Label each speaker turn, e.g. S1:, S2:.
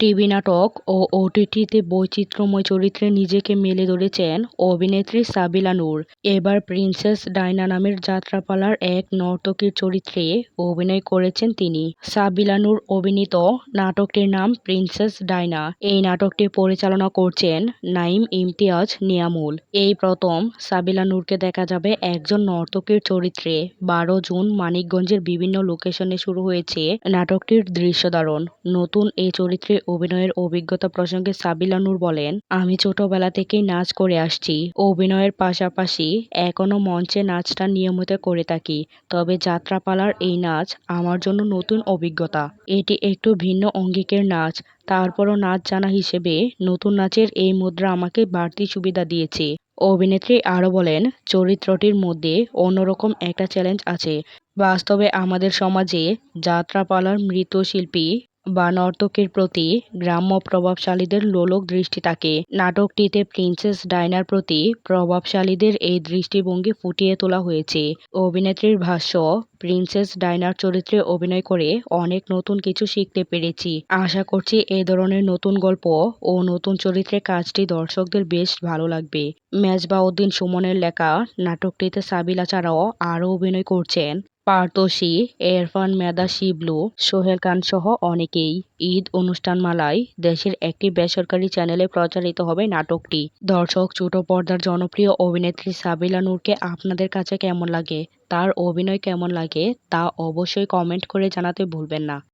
S1: TV নাটক ও ওটিটিতে বৈচিত্র্যময় চরিত্রে নিজেকে মেলে ধরেছেন অভিনেত্রী সাবিলা নূর। এবার প্রিন্সেস ডায়না নামের যাত্রাপালার এক নর্তকীর চরিত্রে অভিনয় করেছেন তিনি। সাবিলা নূর অভিনীত নাটকটির নাম প্রিন্সেস ডায়না। এই নাটকটি পরিচালনা করছেন নাইম ইমতিয়াজ নিয়ামুল। এই প্রথম সাবিলা নূরকে দেখা যাবে একজন নর্তকীর চরিত্রে। বারো জুন মানিকগঞ্জের বিভিন্ন লোকেশনে শুরু হয়েছে নাটকটির দৃশ্যধারণ। নতুন এই চরিত্রে অভিনয়ের অভিজ্ঞতা প্রসঙ্গে সাবিলা নূর বলেন, আমি ছোটবেলা থেকেই নাচ করে আসছি। অভিনয়ের পাশাপাশি এখনও মঞ্চে নাচটা নিয়মিত করে থাকি। তবে যাত্রাপালার এই নাচ আমার জন্য নতুন অভিজ্ঞতা। এটি একটু ভিন্ন অঙ্গিকের নাচ। তারপরও নাচ জানা হিসেবে নতুন নাচের এই মুদ্রা আমাকে বাড়তি সুবিধা দিয়েছে। অভিনেত্রী আরও বলেন, চরিত্রটির মধ্যে অন্যরকম একটা চ্যালেঞ্জ আছে। বাস্তবে আমাদের সমাজে যাত্রাপালার মৃৎশিল্পী বা নর্তকীর প্রতি গ্রাম্য প্রভাবশালীদের লোলক দৃষ্টি থাকে। নাটকটিতে প্রিন্সেস ডায়নার প্রতি প্রভাবশালীদের এই দৃষ্টিভঙ্গি ফুটিয়ে তোলা হয়েছে। অভিনেত্রীর ভাষ্য, প্রিন্সেস ডায়নার চরিত্রে অভিনয় করে অনেক নতুন কিছু শিখতে পেরেছি। আশা করছি এই ধরনের নতুন গল্প ও নতুন চরিত্রে কাজটি দর্শকদের বেশ ভালো লাগবে। মেজবাউদ্দিন সুমনের লেখা নাটকটিতে সাবিলা ছাড়াও আরও অভিনয় করছেন পারতোষী এরফান মেদা শিবলু সোহেল খান সহ অনেকেই ঈদ অনুষ্ঠানমালায় দেশের একটি বেসরকারি চ্যানেলে প্রচারিত হবে নাটকটি। দর্শক, ছোট পর্দার জনপ্রিয় অভিনেত্রী সাবিলা নূরকে আপনাদের কাছে কেমন লাগে? তার অভিনয় কেমন লাগে? তা অবশ্যই কমেন্ট করে জানাতে ভুলবেন না।